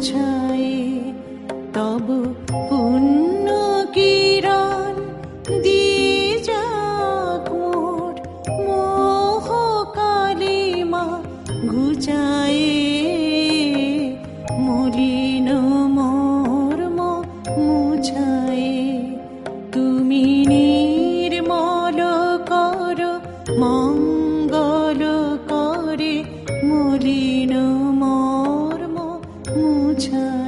child. মুছায়ে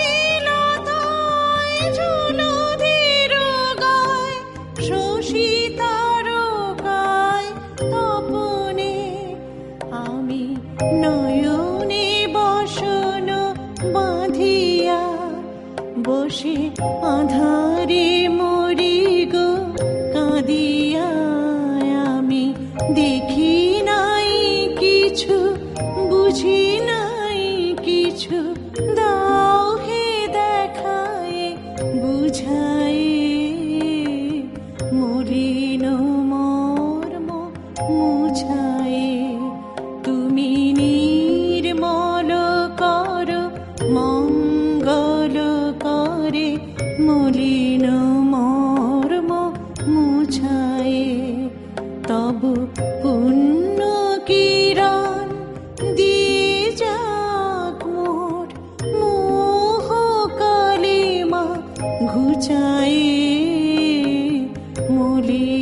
বসে আধারে মরি গো কাঁদিয়া আমি দেখি নাই কিছু, বুঝি নাই কিছু। দাও হে দেখায়, বুঝায় মলিন মর্ম মুছায়ে করে মলিন মর্ম মুছায়ে তব পুণ্য কিরণ দিয়ে যাক মোর মোহ কালিমা ঘুচায়ে মলিন